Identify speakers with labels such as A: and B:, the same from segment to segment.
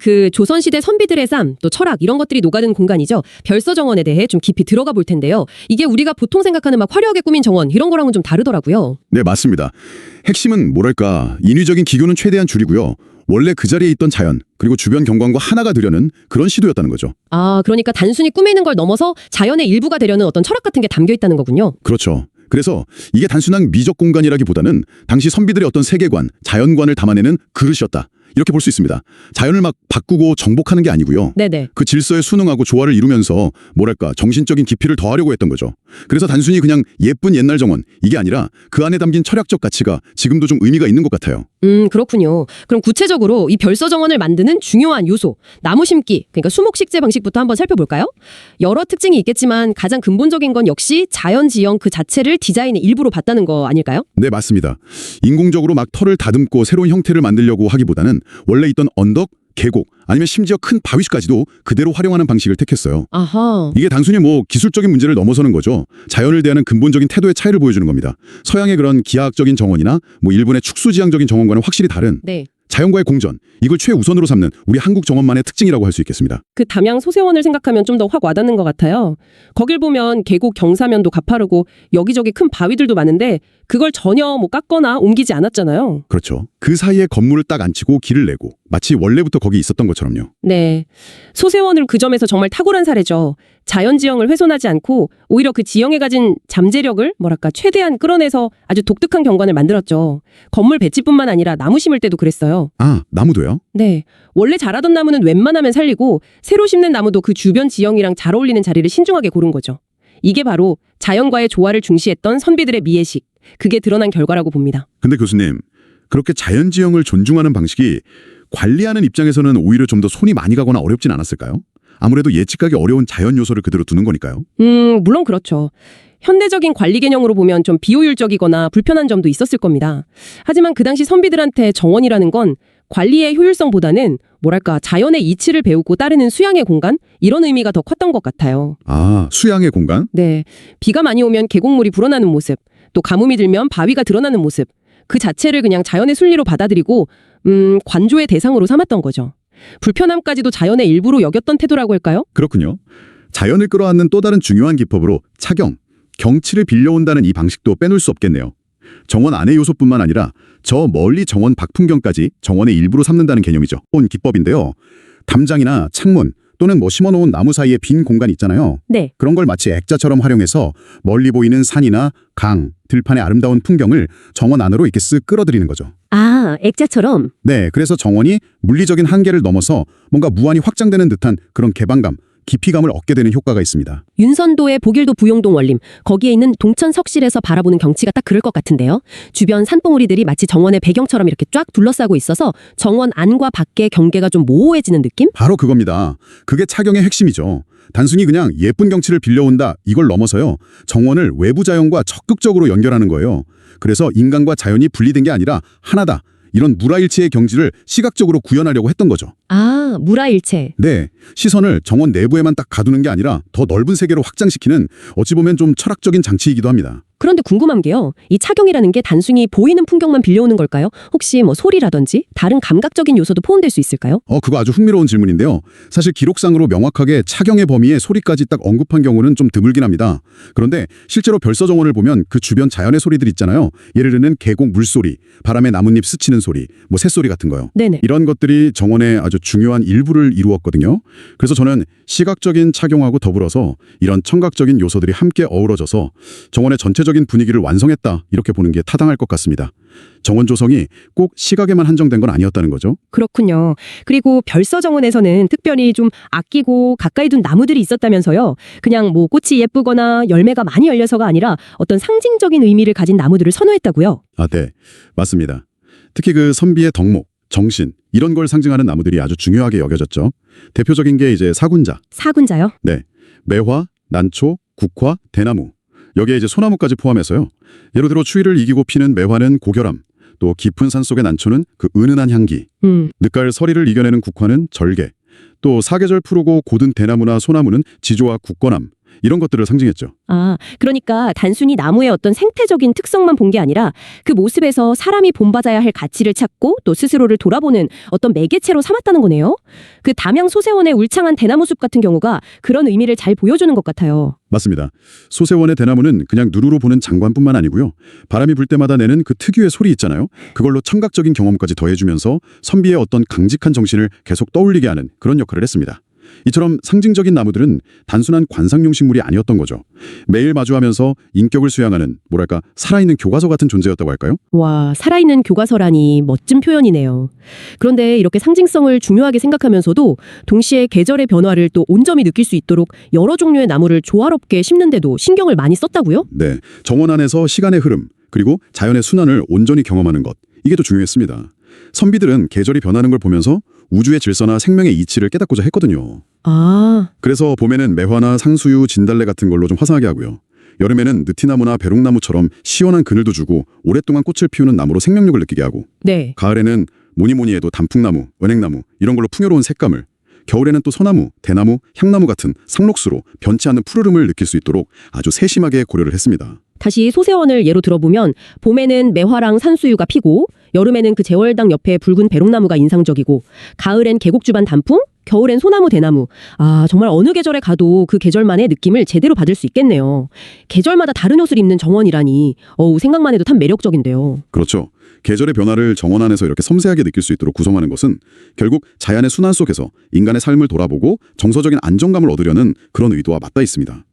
A: 그 조선시대 선비들의 삶, 또 철학 이런 것들이 녹아든 공간이죠. 별서 정원에 대해 좀 깊이 들어가 볼 텐데요. 이게 우리가 보통 생각하는 막 화려하게 꾸민 정원 이런 거랑은 좀 다르더라고요.
B: 네, 맞습니다. 핵심은 뭐랄까 인위적인 기교는 최대한 줄이고요. 원래 그 자리에 있던 자연 그리고 주변 경관과 하나가 되려는 그런 시도였다는 거죠.
A: 아, 그러니까 단순히 꾸미는 걸 넘어서 자연의 일부가 되려는 어떤 철학 같은 게 담겨 있다는 거군요.
B: 그렇죠. 그래서 이게 단순한 미적 공간이라기보다는 당시 선비들의 어떤 세계관, 자연관을 담아내는 그릇이었다. 이렇게 볼 수 있습니다. 자연을 막 바꾸고 정복하는 게 아니고요.
A: 네네.
B: 그 질서에 순응하고 조화를 이루면서 뭐랄까 정신적인 깊이를 더하려고 했던 거죠. 그래서 단순히 그냥 예쁜 옛날 정원 이게 아니라 그 안에 담긴 철학적 가치가 지금도 좀 의미가 있는 것 같아요.
A: 음, 그렇군요. 그럼 구체적으로 이 별서 정원을 만드는 중요한 요소, 나무 심기, 그러니까 수목 식재 방식부터 한번 살펴볼까요? 여러 특징이 있겠지만 가장 근본적인 건 역시 자연 지형 그 자체를 디자인의 일부로 봤다는 거 아닐까요?
B: 네, 맞습니다. 인공적으로 막 털을 다듬고 새로운 형태를 만들려고 하기보다는 원래 있던 언덕, 계곡, 아니면 심지어 큰 바위까지도 그대로 활용하는 방식을 택했어요.
A: 아하.
B: 이게 단순히 뭐 기술적인 문제를 넘어서는 거죠. 자연을 대하는 근본적인 태도의 차이를 보여주는 겁니다. 서양의 그런 기하학적인 정원이나 뭐 일본의 축수지향적인 정원과는 확실히 다른
A: 네.
B: 자연과의 공전, 이걸 최우선으로 삼는 우리 한국 정원만의 특징이라고 할 수 있겠습니다.
A: 그 담양 소세원을 생각하면 좀 더 확 와닿는 것 같아요. 거길 보면 계곡 경사면도 가파르고 여기저기 큰 바위들도 많은데 그걸 전혀 뭐 깎거나 옮기지 않았잖아요.
B: 그렇죠. 그 사이에 건물을 딱 앉히고 길을 내고 마치 원래부터 거기 있었던 것처럼요.
A: 네. 소세원은 그 점에서 정말 탁월한 사례죠. 자연 지형을 훼손하지 않고 오히려 그 지형에 가진 잠재력을 뭐랄까 최대한 끌어내서 아주 독특한 경관을 만들었죠. 건물 배치뿐만 아니라 나무 심을 때도 그랬어요.
B: 아, 나무도요?
A: 네. 원래 자라던 나무는 웬만하면 살리고 새로 심는 나무도 그 주변 지형이랑 잘 어울리는 자리를 신중하게 고른 거죠. 이게 바로 자연과의 조화를 중시했던 선비들의 미애식. 그게 드러난 결과라고 봅니다.
B: 근데 교수님, 그렇게 자연 지형을 존중하는 방식이 관리하는 입장에서는 오히려 좀 더 손이 많이 가거나 어렵진 않았을까요? 아무래도 예측하기 어려운 자연 요소를 그대로 두는 거니까요.
A: 음, 물론 그렇죠. 현대적인 관리 개념으로 보면 좀 비효율적이거나 불편한 점도 있었을 겁니다. 하지만 그 당시 선비들한테 정원이라는 건 관리의 효율성보다는 뭐랄까 자연의 이치를 배우고 따르는 수양의 공간 이런 의미가 더 컸던 것 같아요.
B: 아, 수양의 공간?
A: 네. 비가 많이 오면 계곡물이 불어나는 모습, 또 가뭄이 들면 바위가 드러나는 모습, 그 자체를 그냥 자연의 순리로 받아들이고, 음, 관조의 대상으로 삼았던 거죠. 불편함까지도 자연의 일부로 여겼던 태도라고 할까요?
B: 그렇군요. 자연을 끌어안는 또 다른 중요한 기법으로 차경, 경치를 빌려온다는 이 방식도 빼놓을 수 없겠네요. 정원 안의 요소뿐만 아니라 저 멀리 정원 밖 풍경까지 정원의 일부로 삼는다는 개념이죠. 온 기법인데요. 담장이나 창문 또는 뭐 심어놓은 나무 사이에 빈 공간 있잖아요.
A: 네.
B: 그런 걸 마치 액자처럼 활용해서 멀리 보이는 산이나 강, 들판의 아름다운 풍경을 정원 안으로 이렇게 쓱 끌어들이는 거죠.
A: 아, 액자처럼?
B: 네, 그래서 정원이 물리적인 한계를 넘어서 뭔가 무한히 확장되는 듯한 그런 개방감, 깊이감을 얻게 되는 효과가 있습니다.
A: 윤선도의 보길도 부용동 원림, 거기에 있는 동천 석실에서 바라보는 경치가 딱 그럴 것 같은데요. 주변 산봉우리들이 마치 정원의 배경처럼 이렇게 쫙 둘러싸고 있어서 정원 안과 밖의 경계가 좀 모호해지는 느낌?
B: 바로 그겁니다. 그게 차경의 핵심이죠. 단순히 그냥 예쁜 경치를 빌려온다 이걸 넘어서요. 정원을 외부 자연과 적극적으로 연결하는 거예요. 그래서 인간과 자연이 분리된 게 아니라 하나다. 이런 무라일체의 경지를 시각적으로 구현하려고 했던 거죠.
A: 아, 무라일체.
B: 네, 시선을 정원 내부에만 딱 가두는 게 아니라 더 넓은 세계로 확장시키는 어찌 보면 좀 철학적인 장치이기도 합니다.
A: 그런데 궁금한 게요. 이 차경이라는 게 단순히 보이는 풍경만 빌려오는 걸까요? 혹시 뭐 소리라든지 다른 감각적인 요소도 포함될 수 있을까요?
B: 어, 그거 아주 흥미로운 질문인데요. 사실 기록상으로 명확하게 차경의 범위에 소리까지 딱 언급한 경우는 좀 드물긴 합니다. 그런데 실제로 별서 정원을 보면 그 주변 자연의 소리들 있잖아요. 예를 들면 계곡 물소리, 바람에 나뭇잎 스치는 소리, 뭐 새소리 같은 거요.
A: 네네.
B: 이런 것들이 정원의 아주 중요한 일부를 이루었거든요. 그래서 저는 시각적인 착용하고 더불어서 이런 청각적인 요소들이 함께 어우러져서 정원의 전체적인 분위기를 완성했다 이렇게 보는 게 타당할 것 같습니다. 정원 조성이 꼭 시각에만 한정된 건 아니었다는 거죠.
A: 그렇군요. 그리고 별서 정원에서는 특별히 좀 아끼고 가까이 둔 나무들이 있었다면서요. 그냥 뭐 꽃이 예쁘거나 열매가 많이 열려서가 아니라 어떤 상징적인 의미를 가진 나무들을 선호했다고요.
B: 아, 네. 맞습니다. 특히 그 선비의 덕목, 정신 이런 걸 상징하는 나무들이 아주 중요하게 여겨졌죠. 대표적인 게 이제 사군자,
A: 사군자요?
B: 네. 매화, 난초, 국화, 대나무. 여기에 이제 소나무까지 포함해서요. 예를 들어 추위를 이기고 피는 매화는 고결함, 또 깊은 산 속의 난초는 그 은은한 향기,
A: 음.
B: 늦가을 서리를 이겨내는 국화는 절개, 또 사계절 푸르고 고든 대나무나 소나무는 지조와 굳건함, 이런 것들을 상징했죠.
A: 아, 그러니까 단순히 나무의 어떤 생태적인 특성만 본 게 아니라 그 모습에서 사람이 본받아야 할 가치를 찾고 또 스스로를 돌아보는 어떤 매개체로 삼았다는 거네요. 그 담양 소세원의 울창한 대나무 숲 같은 경우가 그런 의미를 잘 보여주는 것 같아요.
B: 맞습니다. 소세원의 대나무는 그냥 누루로 보는 장관뿐만 아니고요. 바람이 불 때마다 내는 그 특유의 소리 있잖아요. 그걸로 청각적인 경험까지 더해주면서 선비의 어떤 강직한 정신을 계속 떠올리게 하는 그런 역할을 했습니다. 이처럼 상징적인 나무들은 단순한 관상용 식물이 아니었던 거죠. 매일 마주하면서 인격을 수양하는 뭐랄까 살아있는 교과서 같은 존재였다고 할까요?
A: 와, 살아있는 교과서라니 멋진 표현이네요. 그런데 이렇게 상징성을 중요하게 생각하면서도 동시에 계절의 변화를 또 온전히 느낄 수 있도록 여러 종류의 나무를 조화롭게 심는데도 신경을 많이 썼다고요?
B: 네, 정원 안에서 시간의 흐름 그리고 자연의 순환을 온전히 경험하는 것 이게 더 중요했습니다. 선비들은 계절이 변하는 걸 보면서 우주의 질서나 생명의 이치를 깨닫고자 했거든요.
A: 아,
B: 그래서 봄에는 매화나 상수유, 진달래 같은 걸로 좀 화사하게 하고요. 여름에는 느티나무나 벼룩나무처럼 시원한 그늘도 주고 오랫동안 꽃을 피우는 나무로 생명력을 느끼게 하고
A: 네.
B: 가을에는 뭐니 뭐니 해도 단풍나무, 은행나무 이런 걸로 풍요로운 색감을 겨울에는 또 소나무, 대나무, 향나무 같은 상록수로 변치 않는 푸르름을 느낄 수 있도록 아주 세심하게 고려를 했습니다.
A: 다시 소세원을 예로 들어보면 봄에는 매화랑 산수유가 피고 여름에는 그 제월당 옆에 붉은 배롱나무가 인상적이고 가을엔 계곡주반 단풍 겨울엔 소나무 대나무 아 정말 어느 계절에 가도 그 계절만의 느낌을 제대로 받을 수 있겠네요 계절마다 다른 옷을 입는 정원이라니 어우 생각만 해도 참 매력적인데요
B: 그렇죠. 계절의 변화를 정원 안에서 이렇게 섬세하게 느낄 수 있도록 구성하는 것은 결국 자연의 순환 속에서 인간의 삶을 돌아보고 정서적인 안정감을 얻으려는 그런 의도와 맞닿아 있습니다.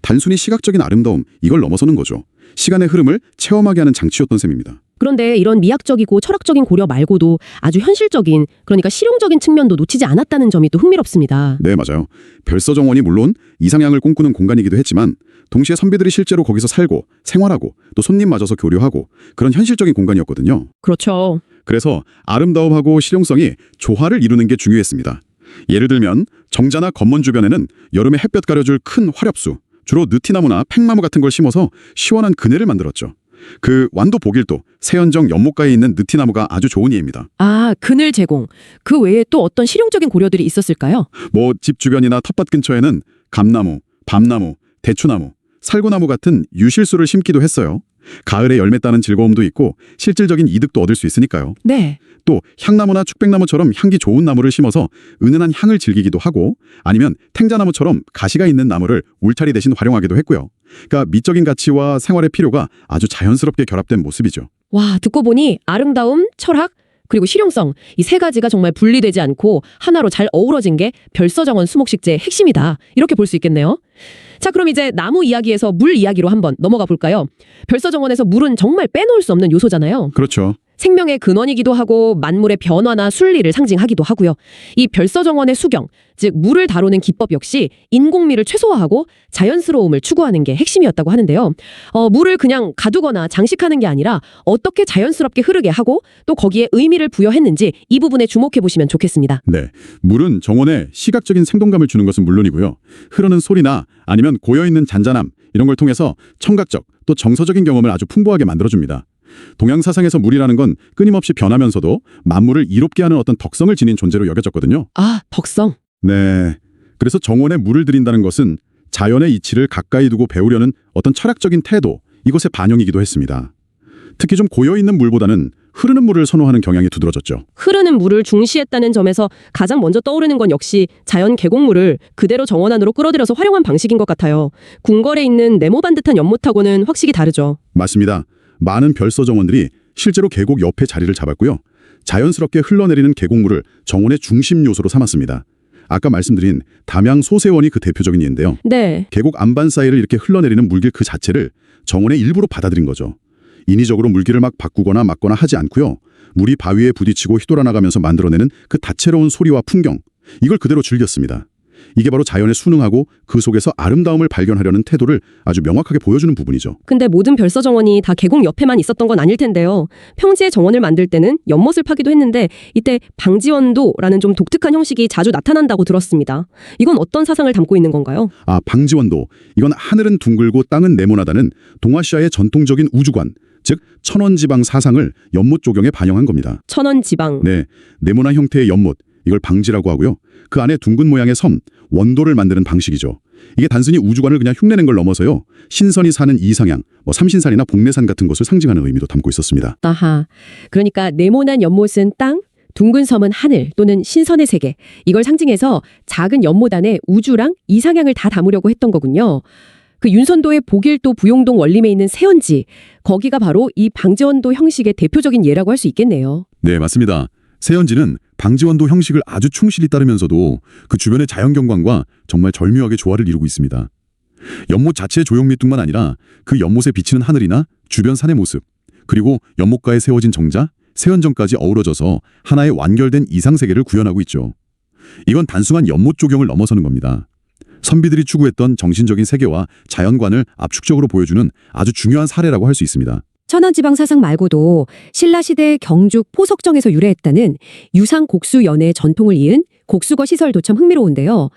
B: 단순히 시각적인 아름다움 이걸 넘어서는 거죠. 시간의 흐름을 체험하게 하는 장치였던 셈입니다.
A: 그런데 이런 미학적이고 철학적인 고려 말고도 아주 현실적인 그러니까 실용적인 측면도 놓치지 않았다는 점이 또 흥미롭습니다
B: 네, 맞아요. 별서 정원이 물론 이상향을 꿈꾸는 공간이기도 했지만 동시에 선비들이 실제로 거기서 살고 생활하고 또 손님 맞아서 교류하고 그런 현실적인 공간이었거든요.
A: 그렇죠
B: 그래서 아름다움하고 실용성이 조화를 이루는 게 중요했습니다. 예를 들면 정자나 건문 주변에는 여름에 햇볕 가려줄 큰 화렵수, 주로 느티나무나 팽나무 같은 걸 심어서 시원한 그네를 만들었죠. 그 완도 복일도 세연정 연못가에 있는 느티나무가 아주 좋은 예입니다.
A: 아 그늘 제공 그 외에 또 어떤 실용적인 고려들이 있었을까요?
B: 뭐 집 주변이나 텃밭 근처에는 감나무, 밤나무, 대추나무, 살구나무 같은 유실수를 심기도 했어요. 가을에 열매 따는 즐거움도 있고 실질적인 이득도 얻을 수 있으니까요.
A: 네.
B: 또 향나무나 축백나무처럼 향기 좋은 나무를 심어서 은은한 향을 즐기기도 하고 아니면 탱자나무처럼 가시가 있는 나무를 울타리 대신 활용하기도 했고요. 그러니까 미적인 가치와 생활의 필요가 아주 자연스럽게 결합된 모습이죠.
A: 와, 듣고 보니 아름다움, 철학, 그리고 실용성 이 세 가지가 정말 분리되지 않고 하나로 잘 어우러진 게 별서정원 수목식제의 핵심이다. 이렇게 볼 수 있겠네요. 자, 그럼 이제 나무 이야기에서 물 이야기로 한번 넘어가 볼까요? 별서정원에서 물은 정말 빼놓을 수 없는 요소잖아요.
B: 그렇죠.
A: 생명의 근원이기도 하고 만물의 변화나 순리를 상징하기도 하고요. 이 별서정원의 수경, 즉 물을 다루는 기법 역시 인공미를 최소화하고 자연스러움을 추구하는 게 핵심이었다고 하는데요. 어, 물을 그냥 가두거나 장식하는 게 아니라 어떻게 자연스럽게 흐르게 하고 또 거기에 의미를 부여했는지 이 부분에 주목해 보시면 좋겠습니다.
B: 네. 물은 정원에 시각적인 생동감을 주는 것은 물론이고요. 흐르는 소리나 아니면 고여있는 잔잔함 이런 걸 통해서 청각적 또 정서적인 경험을 아주 풍부하게 만들어줍니다. 동양 사상에서 물이라는 건 끊임없이 변하면서도 만물을 이롭게 하는 어떤 덕성을 지닌 존재로 여겨졌거든요.
A: 아, 덕성.
B: 네. 그래서 정원에 물을 들인다는 것은 자연의 이치를 가까이 두고 배우려는 어떤 철학적인 태도, 이것의 반영이기도 했습니다. 특히 좀 고여있는 물보다는 흐르는 물을 선호하는 경향이 두드러졌죠.
A: 흐르는 물을 중시했다는 점에서 가장 먼저 떠오르는 건 역시 자연 계곡물을 그대로 정원 안으로 끌어들여서 활용한 방식인 것 같아요. 궁궐에 있는 네모반 듯한 연못하고는 확실히 다르죠.
B: 맞습니다. 많은 별서 정원들이 실제로 계곡 옆에 자리를 잡았고요. 자연스럽게 흘러내리는 계곡물을 정원의 중심 요소로 삼았습니다. 아까 말씀드린 담양 소세원이 그 대표적인 예인데요.
A: 네.
B: 계곡 안반 사이를 이렇게 흘러내리는 물길 그 자체를 정원의 일부로 받아들인 거죠. 인위적으로 물길을 막 바꾸거나 막거나 하지 않고요. 물이 바위에 부딪히고 휘돌아 나가면서 만들어내는 그 다채로운 소리와 풍경, 이걸 그대로 즐겼습니다. 이게 바로 자연에 순응하고 그 속에서 아름다움을 발견하려는 태도를 아주 명확하게 보여주는 부분이죠.
A: 근데 모든 별서 정원이 다 계곡 옆에만 있었던 건 아닐 텐데요. 평지의 정원을 만들 때는 연못을 파기도 했는데 이때 방지원도라는 좀 독특한 형식이 자주 나타난다고 들었습니다. 이건 어떤 사상을 담고 있는 건가요?
B: 아, 방지원도. 이건 하늘은 둥글고 땅은 네모나다는 동아시아의 전통적인 우주관, 즉 천원지방 사상을 연못 조경에 반영한 겁니다.
A: 천원 지방.
B: 네, 네모난 형태의 연못, 이걸 방지라고 하고요. 그 안에 둥근 모양의 섬, 원도를 만드는 방식이죠. 이게 단순히 우주관을 그냥 흉내낸 걸 넘어서요. 신선이 사는 이상향, 뭐 삼신산이나 복례산 같은 것을 상징하는 의미도 담고 있었습니다.
C: 아하. 그러니까 네모난 연못은 땅, 둥근 섬은 하늘 또는 신선의 세계. 이걸 상징해서 작은 연못 안에 우주랑 이상향을 다 담으려고 했던 거군요. 그 윤선도의 복일도 부용동 원림에 있는 세연지. 거기가 바로 이 방지원도 형식의 대표적인 예라고 할 수 있겠네요.
B: 네, 맞습니다. 세연지는 방지원도 형식을 아주 충실히 따르면서도 그 주변의 자연경관과 정말 절묘하게 조화를 이루고 있습니다. 연못 자체의 조형미뚱만 아니라 그 연못에 비치는 하늘이나 주변 산의 모습, 그리고 연못가에 세워진 정자, 세연정까지 어우러져서 하나의 완결된 이상세계를 구현하고 있죠. 이건 단순한 연못 조경을 넘어서는 겁니다. 선비들이 추구했던 정신적인 세계와 자연관을 압축적으로 보여주는 아주 중요한 사례라고 할 수 있습니다.
C: 천안지방 사상 말고도 신라시대 경죽 포석정에서 유래했다는 유상 곡수 연의 전통을 이은 곡수거 시설도 참 흥미로운데요.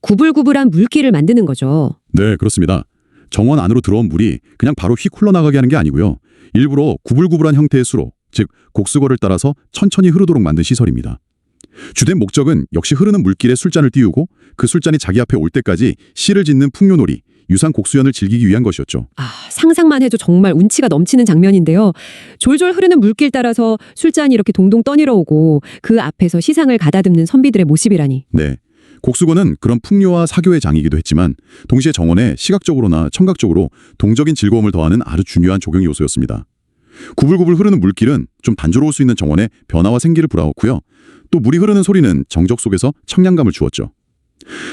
C: 구불구불한 물길을 만드는 거죠.
B: 네, 그렇습니다. 정원 안으로 들어온 물이 그냥 바로 휙 흘러나가게 하는 게 아니고요. 일부러 구불구불한 형태의 수로, 즉 곡수거를 따라서 천천히 흐르도록 만든 시설입니다. 주된 목적은 역시 흐르는 물길에 술잔을 띄우고 그 술잔이 자기 앞에 올 때까지 씨를 짓는 풍요놀이, 유상 곡수연을 즐기기 위한 것이었죠.
C: 아, 상상만 해도 정말 운치가 넘치는 장면인데요. 졸졸 흐르는 물길 따라서 술잔이 이렇게 동동 떠내려 오고 그 앞에서 시상을 가다듬는 선비들의 모습이라니.
B: 네. 곡수거는 그런 풍요와 사교의 장이기도 했지만 동시에 정원에 시각적으로나 청각적으로 동적인 즐거움을 더하는 아주 중요한 조경 요소였습니다. 구불구불 흐르는 물길은 좀 단조로울 수 있는 정원에 변화와 생기를 불어넣고요. 또 물이 흐르는 소리는 정적 속에서 청량감을 주었죠.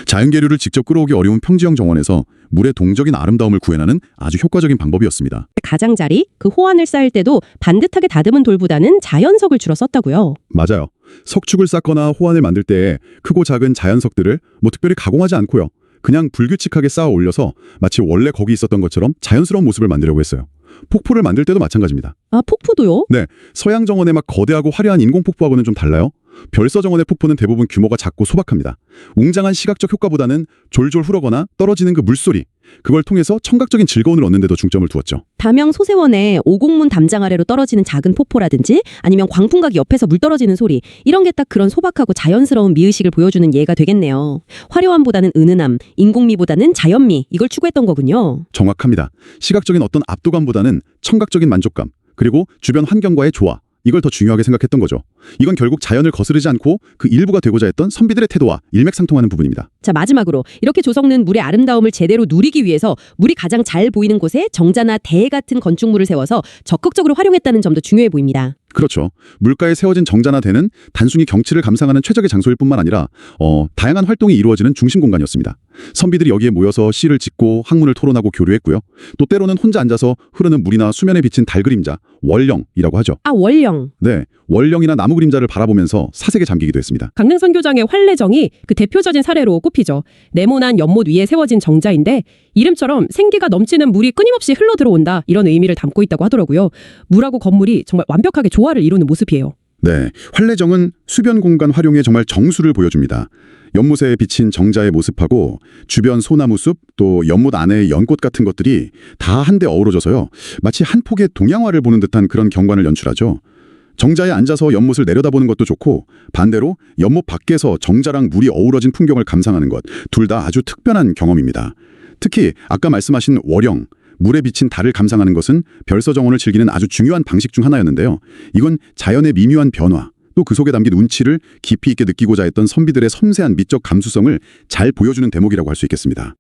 B: 자연계류를 직접 끌어오기 어려운 평지형 정원에서 물의 동적인 아름다움을 구현하는 아주 효과적인 방법이었습니다.
A: 가장자리, 그 호환을 쌓을 때도 반듯하게 다듬은 돌보다는 자연석을 주로 썼다고요.
B: 맞아요. 석축을 쌓거나 호환을 만들 때 크고 작은 자연석들을 뭐 특별히 가공하지 않고요. 그냥 불규칙하게 쌓아 올려서 마치 원래 거기 있었던 것처럼 자연스러운 모습을 만들려고 했어요. 폭포를 만들 때도 마찬가지입니다.
A: 아, 폭포도요?
B: 서양 정원의 막 거대하고 화려한 인공 폭포하고는 좀 달라요. 별서 정원의 폭포는 대부분 규모가 작고 소박합니다. 웅장한 시각적 효과보다는 졸졸 흐르거나 떨어지는 그 물소리, 그걸 통해서 청각적인 즐거움을 얻는 데도 중점을 두었죠.
A: 담양 소세원에 오곡문 담장 아래로 떨어지는 작은 폭포라든지 아니면 광풍각 옆에서 물 떨어지는 소리 이런 게 딱 그런 소박하고 자연스러운 미의식을 보여주는 예가 되겠네요. 화려함보다는 은은함, 인공미보다는 자연미 이걸 추구했던 거군요.
B: 정확합니다. 시각적인 어떤 압도감보다는 청각적인 만족감, 그리고 주변 환경과의 조화, 이걸 더 중요하게 생각했던 거죠. 이건 결국 자연을 거스르지 않고 그 일부가 되고자 했던 선비들의 태도와 일맥상통하는 부분입니다.
A: 자 마지막으로 이렇게 조성는 물의 아름다움을 제대로 누리기 위해서 물이 가장 잘 보이는 곳에 정자나 대 같은 건축물을 세워서 적극적으로 활용했다는 점도 중요해 보입니다.
B: 그렇죠. 물가에 세워진 정자나 대는 단순히 경치를 감상하는 최적의 장소일 뿐만 아니라 어, 다양한 활동이 이루어지는 중심 공간이었습니다. 선비들이 여기에 모여서 시를 짓고 학문을 토론하고 교류했고요. 또 때로는 혼자 앉아서 흐르는 물이나 수면에 비친 달 그림자, 월령이라고 하죠.
A: 아 월령
B: 네, 월령이나 나무 그림자를 바라보면서 사색에 잠기기도 했습니다.
A: 강릉 선교장의 활례정이 그 대표적인 사례로 꼽히죠. 네모난 연못 위에 세워진 정자인데 이름처럼 생기가 넘치는 물이 끊임없이 흘러 들어온다 이런 의미를 담고 있다고 하더라고요. 물하고 건물이 정말 완벽하게 조화 를 이루는 모습이에요.
B: 네, 활례정은 수변 공간 활용에 정말 정수를 보여줍니다. 연못에 비친 정자의 모습하고 주변 소나무 숲 또 연못 안의 연꽃 같은 것들이 다 한데 어우러져서요. 마치 한 폭의 동양화를 보는 듯한 그런 경관을 연출하죠. 정자에 앉아서 연못을 내려다보는 것도 좋고 반대로 연못 밖에서 정자랑 물이 어우러진 풍경을 감상하는 것 둘 다 아주 특별한 경험입니다. 특히 아까 말씀하신 월영 물에 비친 달을 감상하는 것은 별서 정원을 즐기는 아주 중요한 방식 중 하나였는데요. 이건 자연의 미묘한 변화, 또 그 속에 담긴 운치를 깊이 있게 느끼고자 했던 선비들의 섬세한 미적 감수성을 잘 보여주는 대목이라고 할 수 있겠습니다.